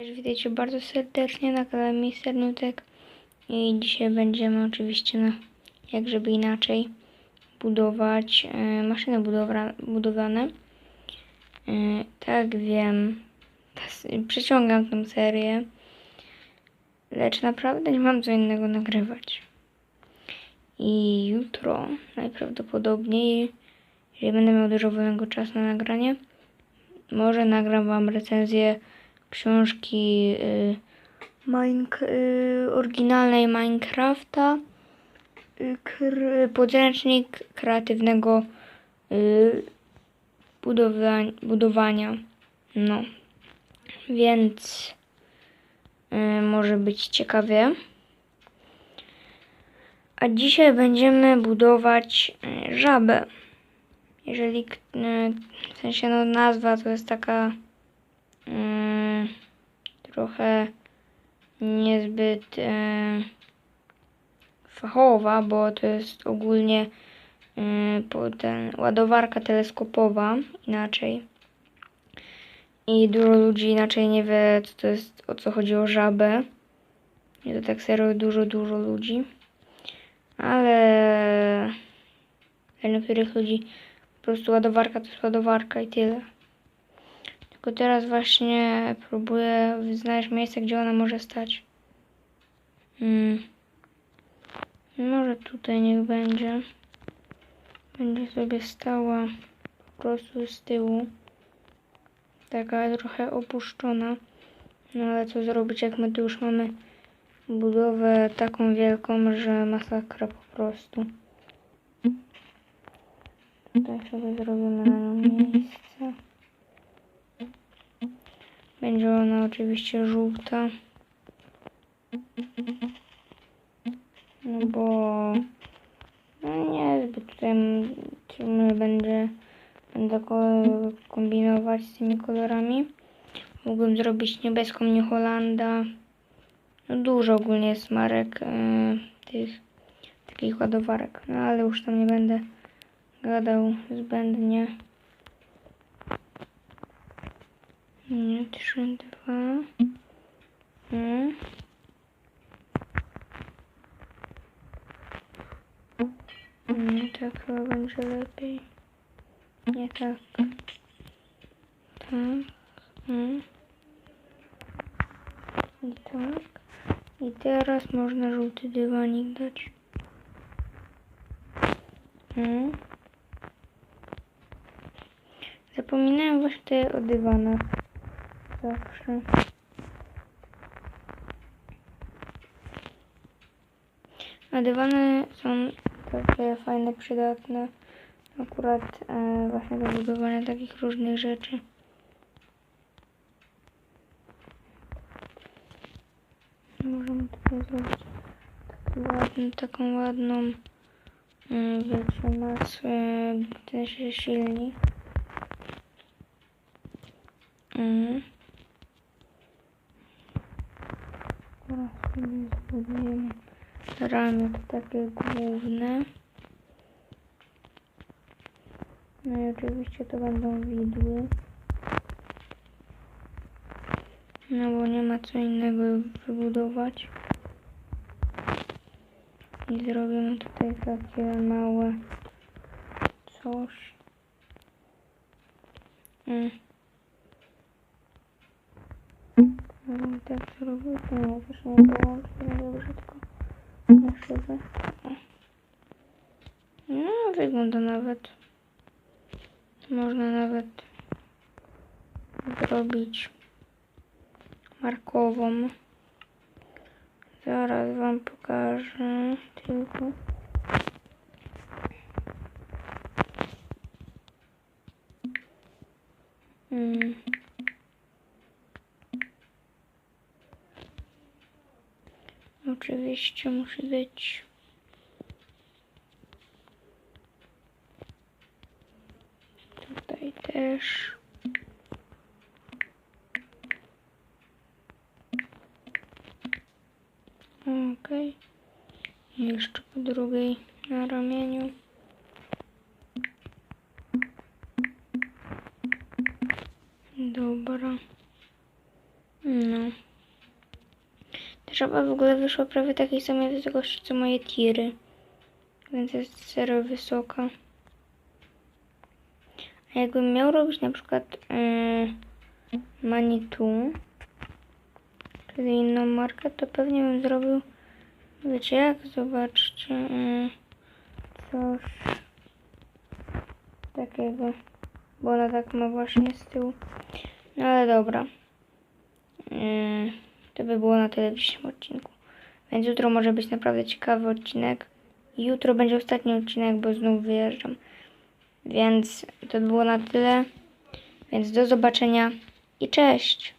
Witajcie bardzo serdecznie na kanale Mister Nutek i dzisiaj będziemy oczywiście, no, jak żeby inaczej, budować e, maszyny budowra, budowlane. E, tak wiem, przeciągam tę serię, lecz naprawdę nie mam co innego nagrywać. I jutro najprawdopodobniej, jeżeli będę miał dużo wolnego czasu na nagranie, może nagram wam recenzję książki y, y, oryginalnej Minecrafta. Y, podręcznik kreatywnego budowa- budowania. No. Więc może być ciekawie. A dzisiaj będziemy budować żabę. Jeżeli w sensie no, nazwa to jest taka mm, trochę niezbyt e, fachowa, bo to jest ogólnie e, ten, ładowarka teleskopowa inaczej. I dużo ludzi inaczej nie wie, co to jest, o co chodzi o żabę. I to tak serio dużo, dużo ludzi. Ale dla niektórych ludzi po prostu ładowarka to jest ładowarka i tyle. Tylko teraz właśnie próbuję znaleźć miejsce, gdzie ona może stać. Hmm. Może tutaj niech będzie. Będzie sobie stała po prostu z tyłu. Taka trochę opuszczona. No ale co zrobić, jak my tu już mamy budowę taką wielką, że masakra po prostu. Tutaj sobie zrobimy na nią miejsce. Będzie ona oczywiście żółta. No bo no nie zbyt tutaj trudno będzie będę ko- kombinować z tymi kolorami. Mógłbym zrobić niebieską New Hollanda. No dużo ogólnie jest marek e, tych takich ładowarek. No ale już tam nie będę gadał zbędnie. Nie, trzy, dwa. Mm. Nie, tak chyba będzie lepiej. Nie tak. Tak. Mm. I tak. I teraz można żółty dywanik dać. Mm. Zapominałem właśnie o dywanach. Zawsze. A dywany są takie fajne, przydatne. Akurat e, właśnie do budowania takich różnych rzeczy. Możemy tutaj zrobić ładny, taką ładną wiecie, masę, ten się silnik. Mhm. Zbudujemy ramię takie główne. No i oczywiście to będą widły. No bo nie ma co innego wybudować. I zrobimy tutaj takie małe coś. Mm. No tak zrobię, to nie, też nie połączę, nie dobrze, tylko na. O. No, wygląda nawet. Można nawet zrobić markową. Zaraz wam pokażę tylko. Mm. Oczywiście musi być. Tutaj też. Okej. Jeszcze po drugiej na ramieniu. Dobra. No. Żaba w ogóle wyszła prawie takiej samej wysokości co moje tiry. Więc jest serio wysoka. A jakbym miał robić na przykład yy, Manitou, czyli inną markę, to pewnie bym zrobił, wiecie jak, zobaczcie, yy, coś takiego, bo ona tak ma właśnie z tyłu. No ale dobra. Yy, to by było na tyle w dzisiejszym odcinku. Więc jutro może być naprawdę ciekawy odcinek. Jutro będzie ostatni odcinek, bo znów wyjeżdżam. Więc to by było na tyle. Więc do zobaczenia i cześć!